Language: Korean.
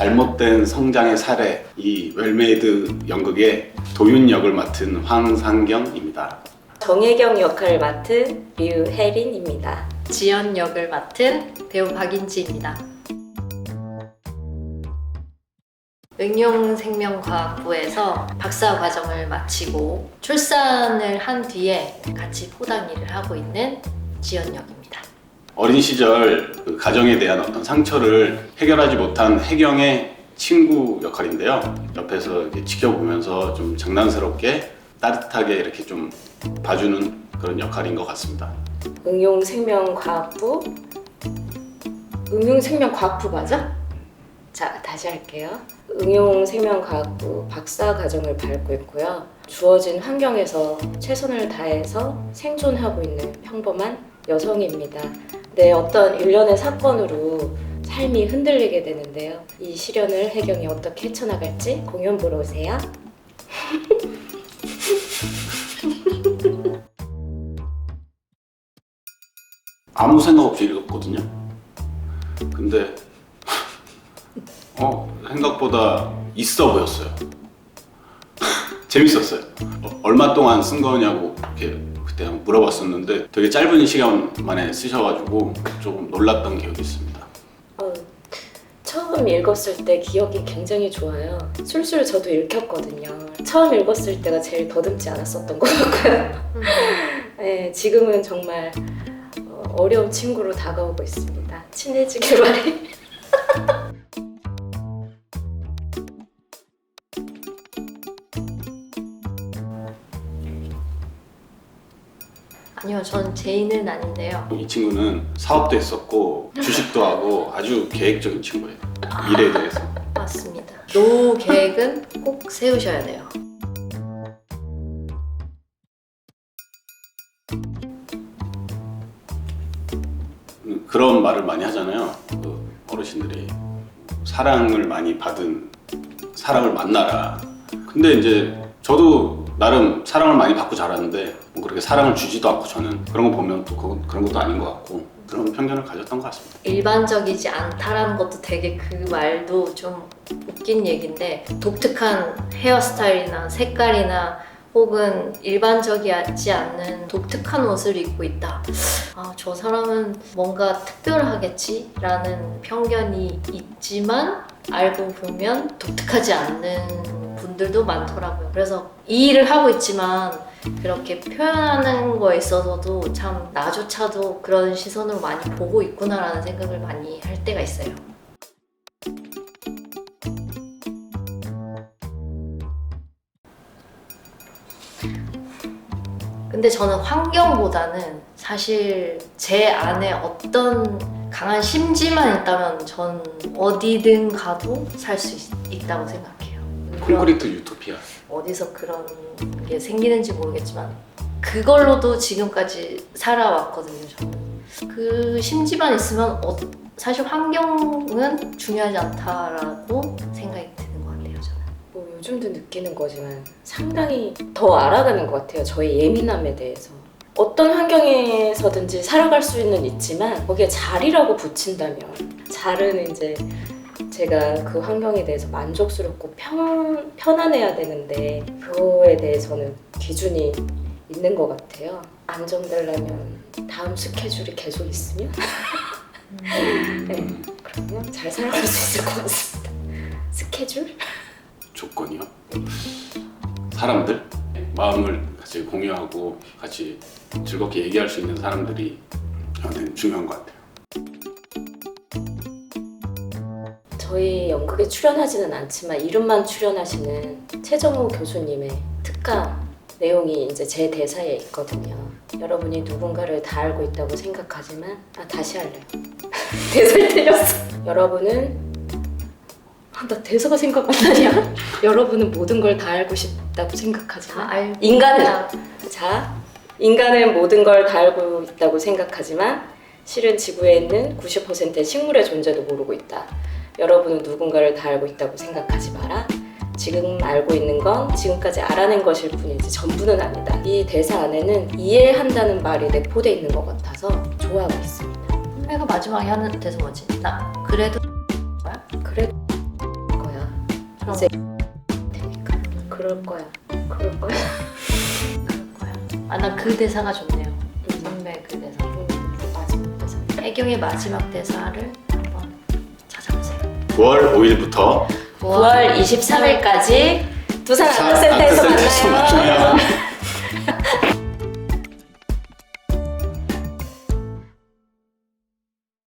잘못된 성장의 사례 이 웰메이드 연극의 도윤 역을 맡은 황상경입니다. 정혜경 역할을 맡은 류혜린입니다. 지연 역을 맡은 배우 박인지입니다. 응용생명과학부에서 박사 과정을 마치고 출산을 한 뒤에 같이 포당 일을 하고 있는 지연 역입니다. 어린 시절 그 가정에 대한 어떤 상처를 해결하지 못한 혜경의 친구 역할인데요. 옆에서 이렇게 지켜보면서 좀 장난스럽게 따뜻하게 이렇게 좀 봐주는 그런 역할인 것 같습니다. 응용생명과학부 응용생명과학부 맞아? 자 다시 할게요. 응용생명과학부 박사 과정을 밟고 있고요. 주어진 환경에서 최선을 다해서 생존하고 있는 평범한 여성입니다. 네, 어떤 일련의 사건으로 삶이 흔들리게 되는데요. 이 시련을 혜경이 어떻게 헤쳐나갈지 공연 보러 오세요. 아무 생각 없이 읽었거든요. 근데 어 생각보다 있어 보였어요. 재밌었어요. 어, 얼마 동안 쓴 거냐고 이렇게 그때 한번 물어봤었는데 되게 짧은 시간 만에 쓰셔가지고 조금 놀랐던 기억이 있습니다. 어, 처음 읽었을 때 기억이 굉장히 좋아요. 술술 저도 읽혔거든요. 처음 읽었을 때가 제일 더듬지 않았었던 것 같고요. 네, 지금은 정말 어, 어려운 친구로 다가오고 있습니다. 친해지길 바래. 아니요, 전 제인은 아닌데요. 이 친구는 사업도 했었고 주식도 하고 아주 계획적인 친구예요. 미래에 대해서. 맞습니다. 노후 계획은 꼭 세우셔야 돼요. 음, 그런 말을 많이 하잖아요. 그 어르신들이 사랑을 많이 받은 사람을 만나라. 근데 이제 저도 나름 사랑을 많이 받고 자랐는데 뭐 그렇게 사랑을 주지도 않고 저는 그런 거 보면 또 그건, 그런 것도 아닌 것 같고 그런 편견을 가졌던 것 같습니다. 일반적이지 않다라는 것도 되게 그 말도 좀 웃긴 얘기인데 독특한 헤어스타일이나 색깔이나 혹은 일반적이지 않는 독특한 옷을 입고 있다. 아, 저 사람은 뭔가 특별하겠지라는 편견이 있지만 알고 보면 독특하지 않는 분들도 많더라고요. 그래서 이 일을 하고 있지만 그렇게 표현하는 거에 있어서도 참 나조차도 그런 시선으로 많이 보고 있구나라는 생각을 많이 할 때가 있어요. 근데 저는 환경보다는 사실 제 안에 어떤 강한 심지만 있다면 전 어디든 가도 살 수 있다고 생각해요. 콘크리트 유토피아. 어디서 그런 게 생기는지 모르겠지만 그걸로도 지금까지 살아왔거든요. 저는 그 심지만 있으면 어- 사실 환경은 중요하지 않다라고 생각이 드는 것 같아요. 저는. 뭐 요즘도 느끼는 거지만 상당히 더 알아가는 것 같아요. 저의 예민함에 대해서. 어떤 환경에서든지 살아갈 수는 있지만 거기에 잘이라고 붙인다면 잘은 이제 제가 그 환경에 대해서 만족스럽고 편, 편안해야 되는데 그거에 대해서는 기준이 있는 것 같아요. 안정되려면 다음 스케줄이 계속 있으면 네. 그러면 잘 살아갈 수 있을 것 같습니다. 스케줄? 조건이요. 사람들 마음을 같이 공유하고 같이 즐겁게 얘기할 수 있는 사람들이 저한테는 중요한 것 같아요. 저희 연극에 출연하지는 않지만 이름만 출연하시는 최정호 교수님의 특강 내용이 이제 제 대사에 있거든요. 여러분이 누군가를 다 알고 있다고 생각하지만 아 다시 할래요. 대사를 틀렸어. 여러분은 아, 나 대사가 생각 안 나냐? 여러분은 모든 걸 다 알고 싶다고 생각하지만 다 알고 인간은. 자, 인간은 모든 걸 다 알고 있다고 생각하지만 실은 지구에 있는 90%의 식물의 존재도 모르고 있다. 여러분은 누군가를 다 알고 있다고 생각하지 마라. 지금 알고 있는 건 지금까지 알아낸 것일 뿐이지 전부는 아니다. 이 대사 안에는 이해한다는 말이 내포돼 있는 것 같아서 좋아하고 있습니다. 내가 마지막에 하는 대사 뭐지? 나 그래도 거야? 그래도 거야. 그럼. 이제 되니까 그럴 거야. 그럴 거야. 그럴 거야. 아나 그 대사가 좋네요. 음. 선배 그 대사. 음, 마지막 대사. 애경의 마지막 대사를 9월 5일부터 9월 23일까지 두산 아트센터에서 만나요.